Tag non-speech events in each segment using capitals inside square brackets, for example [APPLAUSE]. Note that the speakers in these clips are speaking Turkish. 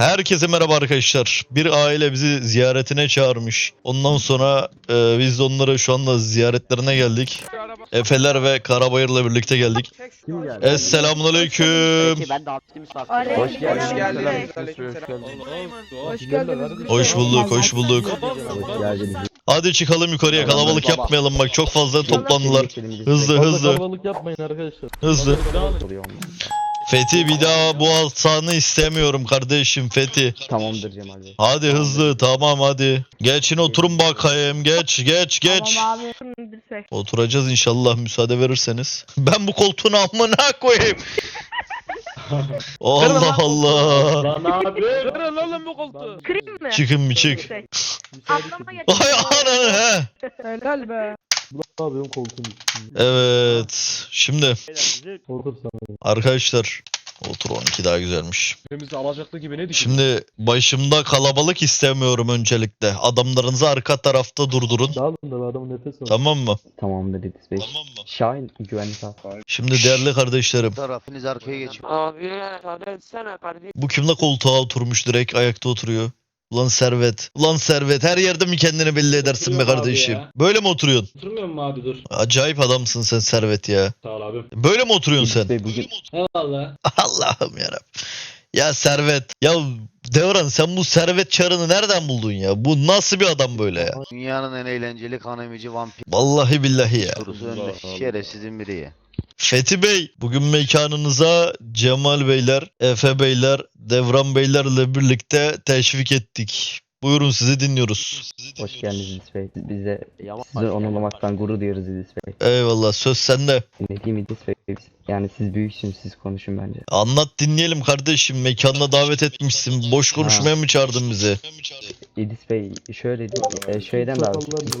Herkese merhaba arkadaşlar. Bir aile bizi ziyaretine çağırmış. Ondan sonra e, biz de onlara şu anda ziyaretlerine geldik. Efeler ve Karabayır'la birlikte geldik. Kim geldi? Esselamun aleyküm. Ben de Hoş geldin. selam. Hoş geldiniz. Hoş bulduk, hoş bulduk. Hoş geldiniz. Hadi çıkalım yukarıya. Kalabalık yapmayalım bak. Çok fazla toplandılar. Hızlı hızlı Kalabalık yapmayın arkadaşlar. hızlı. Fethi bir daha bu hastanı istemiyorum kardeşim Fethi. Tamamdır Cemal Bey. Hadi hızlı tamam hadi. Geçin oturun bakayım. Geç geç geç. Tamam abi. Oturacağız inşallah müsaade verirseniz. [LAUGHS] Ben bu koltuğun amına koyayım. [LAUGHS] Allah Allah. Lan abi. Kırın oğlum bu koltuğu. Kırayım mı? Çıkın bir çık. Atlama. [LAUGHS] Ay ananı he. Helal be. Ne yapıyorsun koltuğun üstünde? Evet. Şimdi Otur sana. arkadaşlar otur 12 daha güzelmiş. Birimizi alacaktı gibi ne? Şimdi başımda kalabalık istemiyorum öncelikle. Adamlarınızı arka tarafta durdurun. Dağılın da bir adamın nefes al. Tamam mı? Tamamdır İdris Bey. Tamam mı? Şahin güvenlik al. Şimdi değerli kardeşlerim. Tarafınız arkaya geçiyor. Abi müsaade etsene kardeşim. Bu kimle koltuğa oturmuş direkt ayakta oturuyor? Ulan servet. Ulan servet. Her yerde mi kendini belli edersin be Oturuyorum abi kardeşim? ya. Böyle mi oturuyorsun? Oturmuyor mu abi dur. Acayip adamsın sen servet ya. Sağ ol abim. Böyle mi oturuyorsun sen? Bey bugün Eyvallah. [LAUGHS] Allah'ım yarabbim. Ya servet. Ya Devran sen bu servet çarını nereden buldun ya? Bu nasıl bir adam böyle ya? Dünyanın en eğlenceli kan emici vampir Vallahi billahi ya. kurusu önde. Şerefsizin biri ya. Fethi Bey, bugün mekanınıza Cemal Beyler, Efe Beyler, Devran Beylerle birlikte teşvik ettik. Buyurun sizi dinliyoruz. hoş geldiniz İdris Bey. Bize sizi onurlamaktan gurur duyuyoruz İdris Bey. Eyvallah söz sende. Ne diyeyim İdris Bey? Yani siz büyüksünüz siz konuşun bence. Anlat dinleyelim kardeşim. Mekanına davet etmişsin. Boş konuşmaya mı çağırdın bizi? İdris Bey şöyle e, şeyden de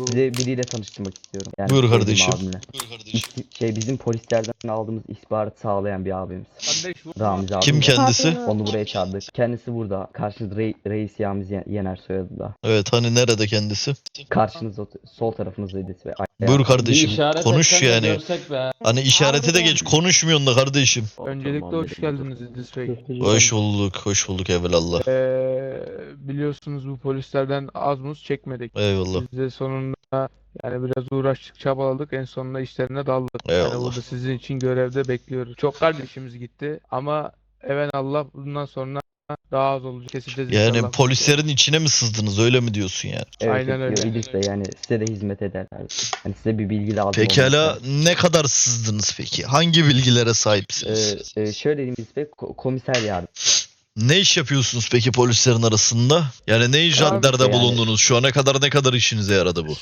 size biriyle tanıştırmak istiyorum. Yani Buyur kardeşim. abimle. İs- şey bizim polislerden aldığımız ihbarat sağlayan bir abimiz. Ramiz abi. Kim kendisi? Onu buraya çağırdık. Kendisi burada. Karşınızda Rey, Reis Yamiz Yen- Yener soyadı da. Evet hani nerede kendisi? Karşınızda ot- sol tarafınızda İdris Bey. Ay- Buyur kardeşim. işaret Konuş etsen de yani. görsek be. Hani işareti de geç. Konuşmuyorsun da kardeşim. Öncelikle hoş geldiniz İdris Bey. Hoş bulduk. Hoş bulduk evvelallah. Ee, biliyorsunuz bu polislerden az muz çekmedik. Eyvallah. Biz de sonunda yani biraz uğraştık çabaladık en sonunda işlerine daldık. Yani Eyvallah. burada sizin için görevde bekliyoruz. Çok kardeşimiz gitti ama evet Allah bundan sonra daha az olacak keseceğiz Yani inşallah. polislerin içine mi sızdınız öyle mi diyorsun yani? Evet, Aynen öyle. İdris Bey yani size de hizmet ederler. Yani size bir bilgi lazım. Pekala ne kadar sızdınız peki? Hangi bilgilere sahipsiniz? Ee, e, şöyle diyeyim İdris Bey ko- komiser yardım. Ne iş yapıyorsunuz peki polislerin arasında? Yani ne icraatlerde yani- bulundunuz? Şu ana kadar ne kadar işinize yaradı bu?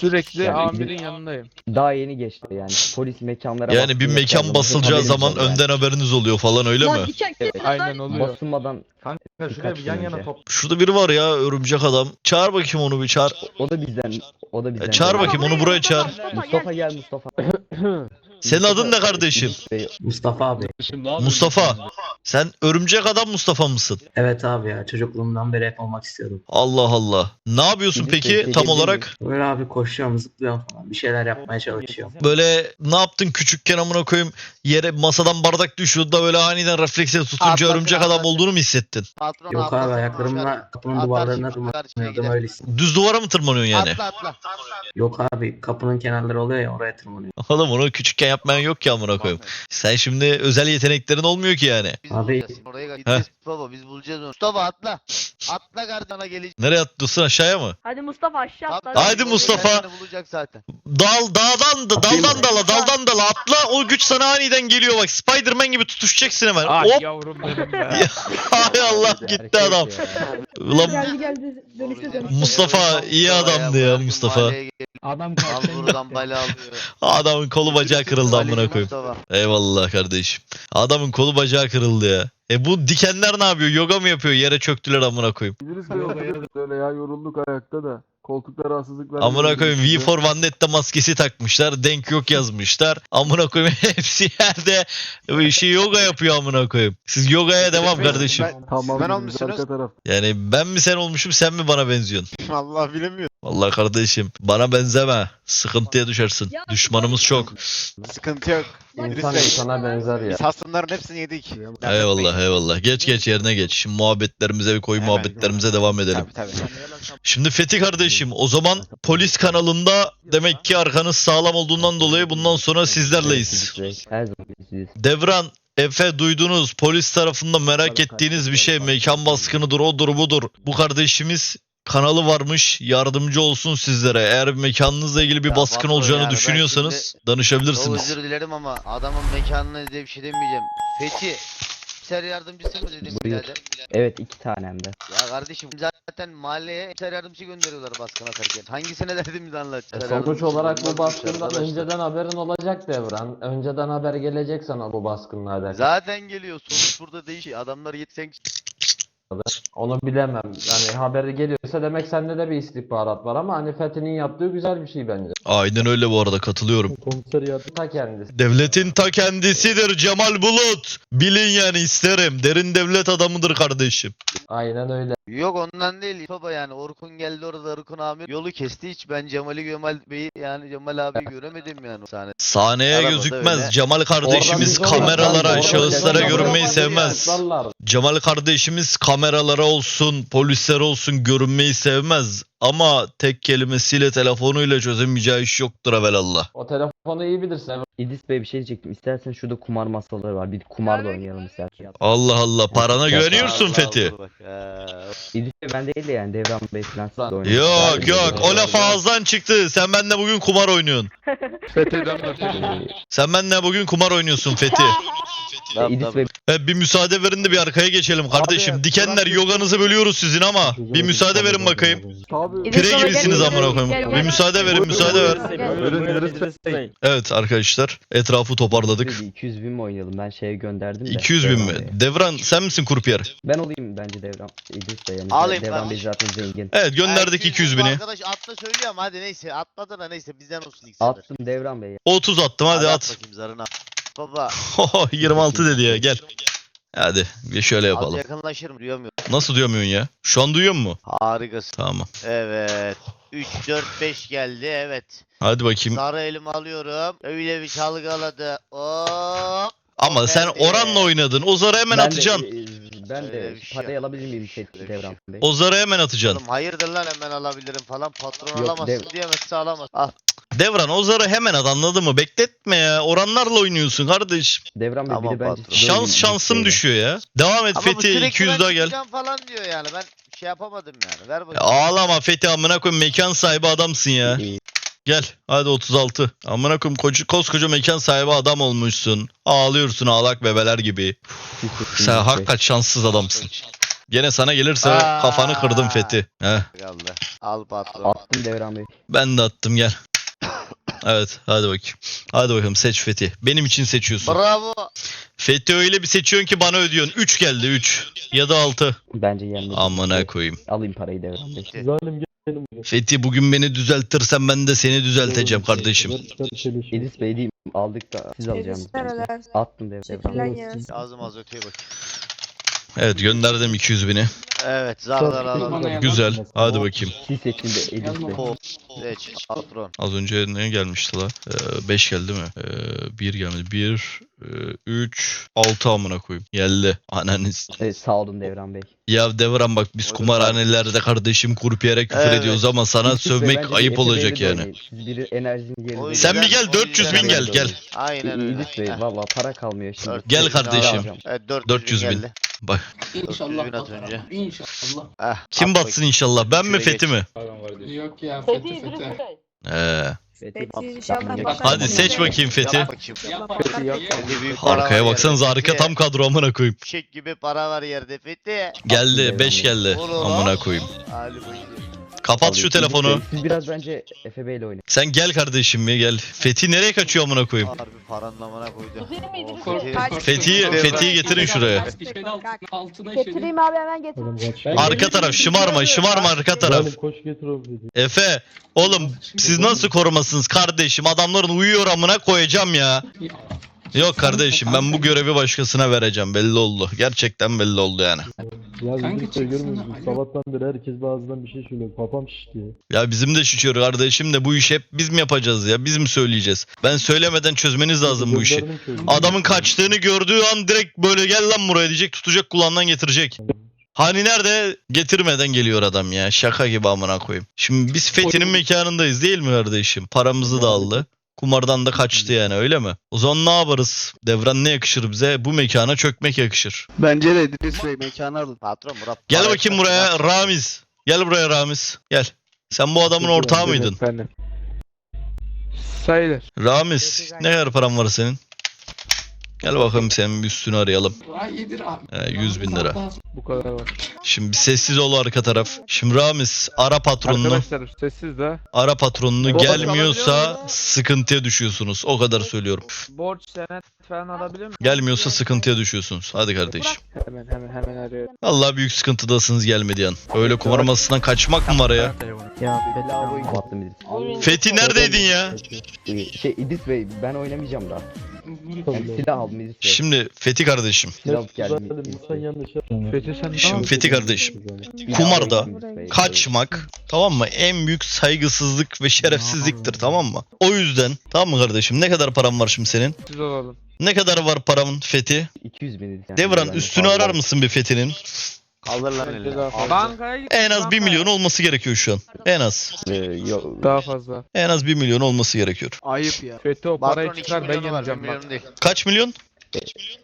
Sürekli Yani amirin bizim- yanındayım. Daha yeni geçti yani polis mekanlara Yani bir mekan basılacağı haberimiz zaman oldu yani. önden haberiniz oluyor falan öyle mi? Evet. Aynen oluyor. Basılmadan Kanka şuraya bir yan yana top. Şurada biri var ya örümcek adam. Çağır bakayım onu bir çağır. o da bizden o da bizden. E, çağır geldi. bakayım onu buraya çağır. Mustafa gel Mustafa. [LAUGHS] Senin adın ne kardeşim? Mustafa abi. Mustafa. Sen örümcek adam Mustafa mısın? Evet abi ya çocukluğumdan beri hep olmak istiyordum. Allah Allah. Ne yapıyorsun Bey, peki tam olarak? Böyle abi koşuyorum zıplıyorum falan bir şeyler yapmaya çalışıyorum. Böyle ne yaptın küçükken amına koyayım yere masadan bardak düşüyordu da böyle aniden refleksle tutunca Atlatın, örümcek adam atlatın. olduğunu mu hissettin? Patron Yok abi atlasın, ayaklarımla kapının Atar duvarlarına şimdi tırmanıyordum gider. öyle. Düz duvara mı tırmanıyorsun yani? Atla atla. Yok abi kapının kenarları oluyor ya oraya tırmanıyorum. Oğlum onu küçükken yapmayan yok ki amına koyayım. Sen şimdi özel yeteneklerin olmuyor ki yani. Biz Abi- bulacağız. Oraya gideceğiz baba biz bulacağız onu. Mustafa atla. Atla gardana gelecek. Nereye atlıyorsun aşağıya mı? Hadi Mustafa aşağı atla. Haydi Orada Mustafa. kendini bulacak zaten. Dal dağdan da daldan dala daldan dala atla o güç sana aniden geliyor bak Spiderman gibi tutuşacaksın hemen. Ay Hop yavrum benim be. [LAUGHS] hay Allah gitti adam. Ulan Geldi geldi dönüşte dönüşte. Mustafa iyi adamdı ya Mustafa. Adam Al buradan bala alıyor. Adamın kolu bacağı kırıldı amına koyayım. Eyvallah kardeşim. Adamın kolu bacağı kırıldı ya. E bu dikenler ne yapıyor? Yoga mı yapıyor? Yere çöktüler amına koyayım. İdris Bey oturduk öyle ya yorulduk ayakta da. Koltukta rahatsızlık vermiyor. Amına koyayım V for Vendetta maskesi takmışlar. Denk yok yazmışlar. Amına koyayım [LAUGHS] hepsi yerde şey yoga yapıyor amına koyayım. Siz yogaya devam kardeşim. Tamam Ben olmuşsunuz. Yani ben mi sen olmuşum sen mi bana benziyorsun? [LAUGHS] Allah bilemiyor. Vallahi kardeşim bana benzeme. Sıkıntıya düşersin. Düşmanımız çok. Sıkıntı yok. İnsan Bey. insana benzer ya. Biz hasımların hepsini yedik. Dert Eyvallah etmeyin. eyvallah. Geç geç yerine geç. Şimdi muhabbetlerimize bir koy Hemen. muhabbetlerimize devam edelim. Tabii tabii. Şimdi Fethi kardeşim o zaman polis kanalında demek ki arkanız sağlam olduğundan dolayı bundan sonra sizlerleyiz. İdris Her zaman. Devran Efe duydunuz polis tarafından merak ettiğiniz bir şey mekan baskınıdır odur budur. Bu kardeşimiz kanalı varmış yardımcı olsun sizlere. Eğer mekanınızla ilgili bir Ya baskın olacağını yani ben düşünüyorsanız Çok danışabilirsiniz. özür dilerim ama adamın mekanına diye bir şey demeyeceğim. Fethi. Ser yardımcısı mı dedim Buyur. birader? Evet iki tane hem de. Ya kardeşim zaten mahalleye ser yardımcı gönderiyorlar baskın atarken. Hangisine derdimizi anlatacağız? E, Sonuç olarak bu baskından önceden haberin olacak Devran. Önceden haber gelecek sana bu baskınla alakalı. Zaten geliyor. Sonuç burada değişiyor. Adamlar yetsen Onu bilemem. Yani haberi geliyorsa demek sende de bir istihbarat var ama hani Fethi'nin yaptığı güzel bir şey bence. Aynen öyle bu arada katılıyorum. Ta kendisi. Devletin ta kendisidir Cemal Bulut. Bilin yani isterim. Derin devlet adamıdır kardeşim. Aynen öyle. Yok ondan değil baba yani Orkun geldi orada Orkun Amir yolu kesti hiç ben Cemal'i Cemal Bey'i yani Cemal abi göremedim yani sahne. Sahneye Arabada gözükmez. öyle. Cemal kardeşimiz Oradan kameralara, oradan- şahıslara oradan- görünmeyi oradan- sevmez. Yaslarlar. Cemal kardeşimiz kameralara olsun, polislere olsun görünmeyi sevmez. Ama tek kelimesiyle telefonuyla çözemeyeceği iş yoktur evelallah. O telefonu iyi bilirsin. İdris Bey bir şey diyecektim. İstersen şurada kumar masaları var. Bir kumar da oynayalım istersen. Allah Allah parana güveniyorsun Fethi. İdris Bey ben değil de yani Devran Bey falan siz de oynayın. Yok yok o laf ağızdan çıktı. Sen benimle bugün kumar oynuyorsun. FETÖ'den bahsediyorum. Ee, Sen benimle bugün kumar oynuyorsun Fethi. [LAUGHS] Bey Evet, bir müsaade verin de bir arkaya geçelim kardeşim. Dikenler yoganızı bölüyoruz sizin ama. Bir müsaade verin bakayım. Pire gibisiniz amına koyayım. Bir müsaade verin müsaade ver. Evet arkadaşlar etrafı toparladık. İdris Bey, 200 bin mi oynayalım? Ben şeye gönderdim de. 200 bin Devran mi? Bey'e. Devran sen misin kurpiyer? Ben olayım bence Devran. İdris Bey yani. Alayım Devran ben. Bey zaten zengin. Evet gönderdik Ha, 200 bu bini. Arkadaş atla söylüyor ama hadi neyse atladı da neyse bizden olsun ilk sefer. Attım Devran Bey. 30 attım hadi at at. bakayım zarına. Baba [LAUGHS] 26 dedi ya gel. Hadi bir şöyle az yapalım. yakınlaşırım duyamıyorum. Nasıl duyamıyorsun ya? Şu an duyuyor mu? Harikasın. Tamam. Evet. 3 4 5 geldi evet. Hadi bakayım. Sarı elimi alıyorum. Öyle bir çalgaladı. Hop. Ama sen geldi. oranla oynadın. O zarı hemen Ben atacaksın. De, e, ben Öyle de bir şey parayı alabilir miyim şey, Öyle bir Devran Bey? O zarı hemen atacaksın. Oğlum hayırdır lan hemen alabilirim falan. Patron Yok, alamazsın dev- diyemezse alamaz. Al. Devran o zarı hemen at anladın mı? Bekletme ya. Oranlarla oynuyorsun kardeş. Devran Bey Tamam bir de bence patron. Şans şansım düşüyor ya. Devam et bu Fethi sürekli 200 ben daha gel. çıkacağım falan diyor yani. Ben şey yapamadım yani. Ver Ya bakayım. ağlama Fethi amına koyayım mekan sahibi adamsın ya. Gel hadi 36. Amına koyayım koca, koskoca mekan sahibi adam olmuşsun. Ağlıyorsun ağlak bebeler gibi. Sen hakikaten şanssız adamsın. Gene sana gelirse Aa. kafanı kırdım Fethi. Heh, Geldi. Al patron. Attım Devran Bey. ben de attım gel. Evet hadi bakayım. Hadi bakalım seç Fethi. Benim için seçiyorsun. Bravo. Fethi öyle bir seçiyorsun ki bana ödüyorsun. 3 geldi 3. Ya da 6. Bence yenmedi. Amına koyayım. Alayım parayı Devran Bey. Fethi bugün beni düzeltirsen ben de seni düzelteceğim kardeşim. İdris Bey diyeyim aldık da siz alacaksınız. Attım Dev- Devran Bey. Ağzım az öteye bak. Evet gönderdim 200 bini. Evet zarlar alalım. Güzel. Hadi bakayım. Seç. Patron. Az önce ne gelmişti la? 5 geldi mi? 1 gelmedi. 1, 3, 6 amına koyayım. Geldi. Ananız. Evet, sağ olun Devran Bey. Ya Devran bak biz kumarhanelerde kardeşim kurpiyere küfür Evet. ediyoruz ama sana sövmek ayıp olacak yani. Siz biri yerine. Sen bir gel o 400 bin gel gel. Aynen öyle. İdris Bey Heh. valla para kalmıyor şimdi. Dört Gel yüz bin kardeşim. alacağım. Evet 400, 400 bin. geldi. Bak. 400 bin at önce. İnşallah. Heh, Kim at batsın bakayım. inşallah? Ben mi Şuraya Fethi geç. mi? Yok ya Fethi Fethi İdris Fethi. Bey. He. Fethi, Fethi bak- inşallah bak- bakar Hadi seç bakayım Fethi. Yap bakayım. Fethi büyük para Arkaya var baksanıza yerde. harika Fethi. tam kadro amına koyayım. Fişek gibi para var yerde Fethi. Geldi 5 geldi. Oğlum. Amına koyayım. Hadi bakayım. Kapat şu İdris telefonu. Siz biraz bence Efe Bey'le oynayın. Sen gel kardeşim mi gel. Fethi nereye kaçıyor amına koyayım? Harbi paranın amına koydu. Değil mi İdris Bey? Fethi. Fethi'yi Fethi'yi getirin şuraya. Altına Getireyim abi hemen getir. Arka taraf şımarma şımarma arka taraf. Efe oğlum siz nasıl korumasınız kardeşim adamların uyuyor amına koyacağım ya. Yok kardeşim ben bu görevi başkasına vereceğim belli oldu. Gerçekten belli oldu yani. Ya bizim şey görmüyor musun? Sabahtan beri herkes ağzından bir şey söylüyor. Kafam şişti. Ya bizim de şişiyor kardeşim de bu işi hep biz mi yapacağız ya? Biz mi söyleyeceğiz? Ben söylemeden çözmeniz lazım bu işi. Adamın kaçtığını gördüğü an direkt böyle gel lan buraya diyecek tutacak kulağından getirecek. Hani nerede? Getirmeden geliyor adam ya. Şaka gibi amına koyayım. Şimdi biz Fethi'nin mekanındayız değil mi kardeşim? Paramızı da aldı. Kumardan da kaçtı yani öyle mi? O zaman ne yaparız? Devran ne yakışır bize? Bu mekana çökmek yakışır. Bence de İdris Bey mekanı alın. Patron Murat. Gel bakayım buraya Ramiz. Gel buraya Ramiz. Gel. Sen bu adamın ortağı mıydın? Efendim. Sayılır. Ramiz ne kadar paran var senin? Gel bakalım senin bir üstünü arayalım. He, 100 bin lira. Bu kadar var. Şimdi bir sessiz ol arka taraf. Şimdi Ramiz ara patronunu. Arkadaşlar sessiz de. Ara patronunu Borç gelmiyorsa sıkıntıya düşüyorsunuz. O kadar söylüyorum. Borç senet falan alabilir miyim? Gelmiyorsa sıkıntıya düşüyorsunuz. Hadi kardeşim. Hemen hemen hemen arıyorum. Allah büyük sıkıntıdasınız gelmedi yan. Öyle kumar masasından kaçmak mı var ya? Ya Fethi neredeydin ya? Ee, Şey İdris Bey ben oynamayacağım daha. Yani silah İdris Bey. Şimdi Fethi kardeşim. Silah. Fethi sen Şimdi? Fethi kardeşim. Kumarda. Kaçmak tamam mı? En büyük saygısızlık ve şerefsizliktir tamam mı? O yüzden tamam mı kardeşim? Ne kadar param var şimdi senin? Siz olalım. Ne kadar var paramın Fethi? 200 bin yani. Devran üstünü arar mısın bir Fethi'nin? Daha fazla. Bankaya git. En az 1 milyon olması gerekiyor şu an. En az. Ee, Daha fazla. En az 1 milyon olması gerekiyor. Ayıp ya. Fethi o parayı Patron 2 çıkar ben milyonu var 1 yanacağım bak. milyon değil. Kaç milyon?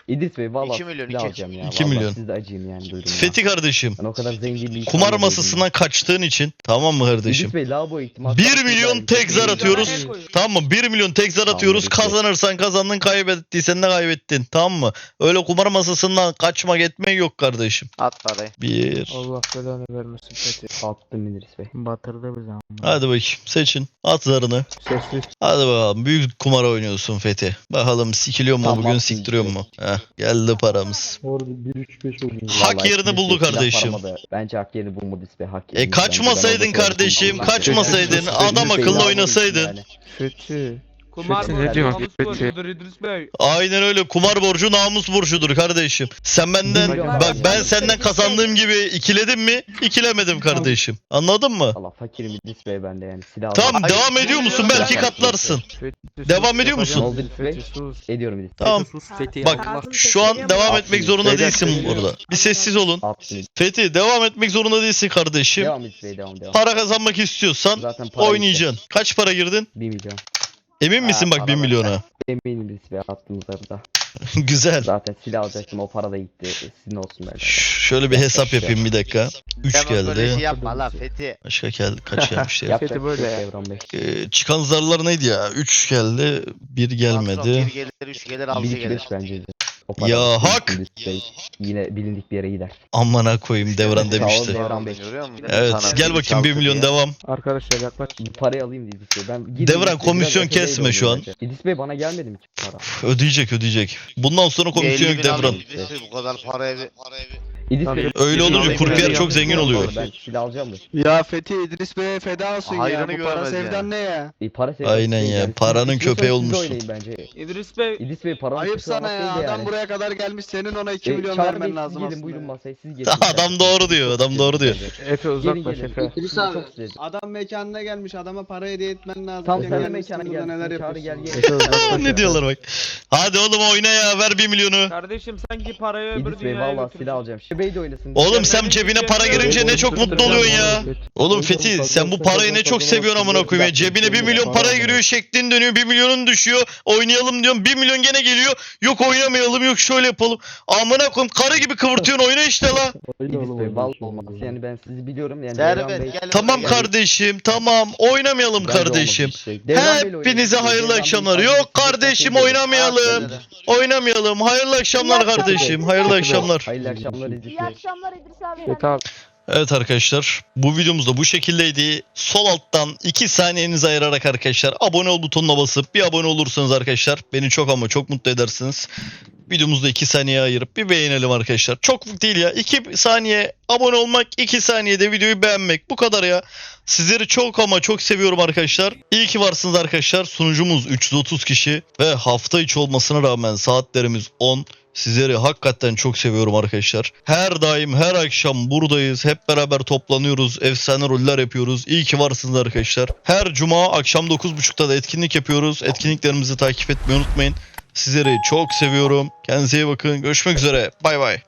İdris Bey valla 2 milyon, silah iki. alacağım ya. İki Vallahi milyon. Siz de acıyım yani duydum. ya. Fethi kardeşim. Ben o kadar zengin bir insan Kumar değilim. masasından kaçtığın için tamam mı kardeşim? İdris Bey lavabo ihtimal. 1 milyon tek zar atıyoruz. Tamam mı? 1 milyon tek zar atıyoruz. Tamam, Kazanırsan kazandın, kaybettiysen de kaybettin. Tamam mı? Öyle kumar masasından kaçmak etmek yok kardeşim. At parayı. 1. Allah belanı vermesin Fethi. Attım İdris Bey. Batırdı bizi ama. Hadi bakayım. Seçin. At zarını. Sessiz. Hadi bakalım. Büyük kumar oynuyorsun Fethi. Bakalım sikiliyor mu Tamam, bugün siktir. Siktiriyor mu? Heh, geldi paramız. Orada 1-3-5 oynuyor. Hak Vallahi yerini buldu silah kardeşim. Bence hak yerini bulmadı Bey. Hak E yerini. kaçmasaydın ben orada kardeşim, kaçmasaydın, adam akıllı oynasaydın. ihtimal Kumar borcu namus borcudur İdris Bey. Aynen öyle. Kumar borcu namus borcudur kardeşim. Sen benden bak ben senden kazandığım gibi ikiledim mi? İkilemedim kardeşim. Anladın mı? Allah fakirim İdris Bey bende yani. Silah Tamam aldım. devam ediyor musun? Belki katlarsın. Devam ediyor musun? sus. Ediyorum İdris Bey. Tamam. Fethi Bak şu an devam etmek zorunda değilsin burada. Bir sessiz olun. İdris Fethi devam etmek zorunda değilsin kardeşim. Devam İdris Bey devam devam. Para kazanmak istiyorsan Zaten para oynayacaksın. Kaç para girdin? 1 milyon. Emin misin bak 1 milyona? Eminim İdris Bey attığım zarda. [LAUGHS] Güzel. Zaten silah alacaktım o para da gitti. Sizin olsun. Ş- Şöyle bir hesap yapayım bir dakika. 3 Devam böyle şey geldi. yapma lan Fethi. Başka geldi. Kaç [LAUGHS] gelmiş ya? Yapacak Fethi böyle bir şey ya. Bey. Ee, çıkan zarlar neydi ya? 3 geldi. 1 Patron gelmedi. 1 gelir 3 gelir 6 1 2 gelir. 5 bence de. O Ya da hak! Bey Yine bilindik bir yere gider. Amına koyayım devran demişti. Devran Bey. Evet Sana gel bakayım 1 çaldı milyon diye. devam. Arkadaşlar yaklaş. Bu parayı alayım İdris Bey. Ben Devran, komisyon kesme şu an. İdris Bey bana gelmedi mi ki para? Ödeyecek ödeyecek. Bundan sonra komisyon 50 yok devran. Bu kadar para evi. İdris Tabii. Bey. Öyle olunca kurpiyer çok zengin oluyor. Ben silah alacağım da. Ya Fethi İdris Bey'e feda olsun Hayrını ya. Bu para görmez sevdan yani. ne ya? E, para sevgisi Aynen değil ya, yani. Siz paranın köpeği siz de olmuşsun. oynayın bence. İdris Bey. İdris Bey paranın Ayıp kusura sana ya. bakmayın da Adam yani. buraya kadar gelmiş senin ona 2 E, milyon Çağrı vermen Bey, lazım siz gelin buyurun masaya siz gelin. Adam doğru diyor, adam doğru diyor. Efe Gelin uzaklaş gelin. Efe. Çok sevdim. Adam mekanına gelmiş adama para hediye etmen lazım. Tam Sen sen gelmişsin mekana burada neler gelsin. Çağrı gel gel. Efe [LAUGHS] ne diyorlar bak. Hadi oğlum oyna ya ver 1 milyonu. Kardeşim sanki parayı öbür İdris Bey dünyaya valla götürecek. silah alacağım. Bey de oynasın. Oğlum sen cebine para girince ne çok mutlu oluyorsun ya. Oğlum Fethi sen bu parayı ne çok seviyorsun amına koyayım ya. Cebine 1 milyon para giriyor şeklin dönüyor 1 milyonun düşüyor. Oynayalım diyorum 1 milyon gene geliyor. Yok oynamayalım yok şöyle yapalım. Amına koyayım karı gibi kıvırtıyorsun oyna işte la. Öyle olmaz. Yani ben sizi biliyorum. Yani Devran Bey. Tamam kardeşim tamam oynamayalım kardeşim. şey. Hepinize hayırlı akşamlar. Yok kardeşim oynamayalım. Oynamayalım. Hayırlı akşamlar kardeşim. Hayırlı akşamlar. Hayırlı akşamlar İyi akşamlar İdris abi. Fethi al. Evet arkadaşlar bu videomuz da bu şekildeydi. Sol alttan 2 saniyenizi ayırarak arkadaşlar abone ol butonuna basıp bir abone olursanız arkadaşlar beni çok ama çok mutlu edersiniz. Videomuzda 2 saniye ayırıp bir beğenelim arkadaşlar. Çok değil ya 2 saniye abone olmak 2 saniyede videoyu beğenmek bu kadar ya. Sizleri çok ama çok seviyorum arkadaşlar. İyi ki varsınız arkadaşlar. Sunucumuz 330 kişi ve hafta içi olmasına rağmen saatlerimiz 10. Sizleri hakikaten çok seviyorum arkadaşlar. Her daim her akşam buradayız. Hep beraber toplanıyoruz. Efsane roller yapıyoruz. İyi ki varsınız arkadaşlar. Her cuma akşam 9.30'da da etkinlik yapıyoruz. Etkinliklerimizi takip etmeyi unutmayın. Sizleri çok seviyorum. Kendinize iyi bakın. Görüşmek üzere. Bay bay.